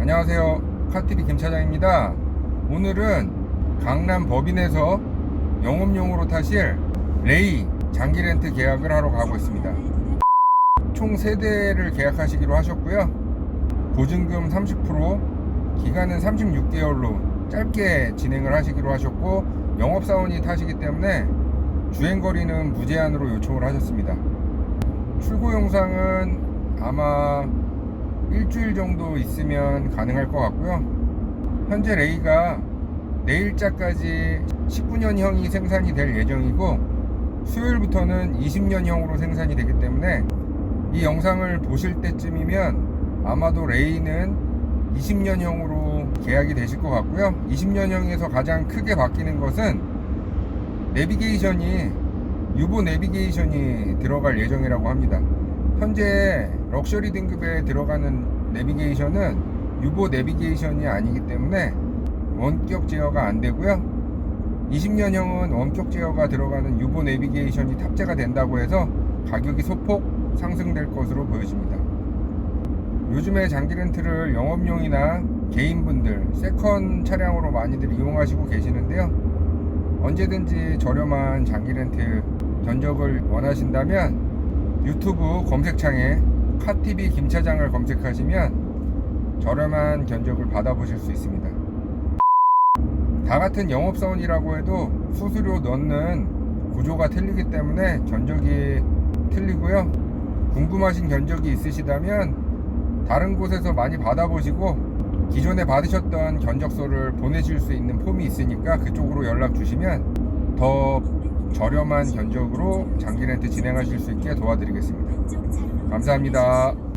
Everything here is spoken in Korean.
안녕하세요. 카티비 김차장입니다. 오늘은 강남 법인에서 영업용으로 타실 레이 장기 렌트 계약을 하러 가고 있습니다. 총 3대를 계약하시기로 하셨고요. 보증금 30%, 기간은 36개월로 짧게 진행을 하시기로 하셨고 영업사원이 타시기 때문에 주행거리는 무제한으로 요청을 하셨습니다. 출고 영상은 아마 일주일 정도 있으면 가능할 것 같고요. 현재 레이가 내일자까지 19년형이 생산이 될 예정이고 수요일부터는 20년형으로 생산이 되기 때문에 이 영상을 보실 때쯤이면 아마도 레이는 20년형으로 계약이 되실 것 같고요. 20년형에서 가장 크게 바뀌는 것은 내비게이션이 유보 내비게이션이 들어갈 예정이라고 합니다. 현재 럭셔리 등급에 들어가는 내비게이션은 유보 내비게이션이 아니기 때문에 원격 제어가 안 되고요. 20년형은 원격 제어가 들어가는 유보 내비게이션이 탑재가 된다고 해서 가격이 소폭 상승될 것으로 보여집니다. 요즘에 장기 렌트를 영업용이나 개인분들, 세컨 차량으로 많이들 이용하시고 계시는데요. 언제든지 저렴한 장기 렌트 견적을 원하신다면 유튜브 검색창에 카티비 김차장을 검색하시면 저렴한 견적을 받아보실 수 있습니다. 다 같은 영업사원이라고 해도 수수료 넣는 구조가 틀리기 때문에 견적이 틀리고요. 궁금하신 견적이 있으시다면 다른 곳에서 많이 받아보시고 기존에 받으셨던 견적서를 보내실 수 있는 폼이 있으니까 그쪽으로 연락 주시면 더 저렴한 견적으로 장기 렌트 진행하실 수 있게 도와드리겠습니다. 감사합니다.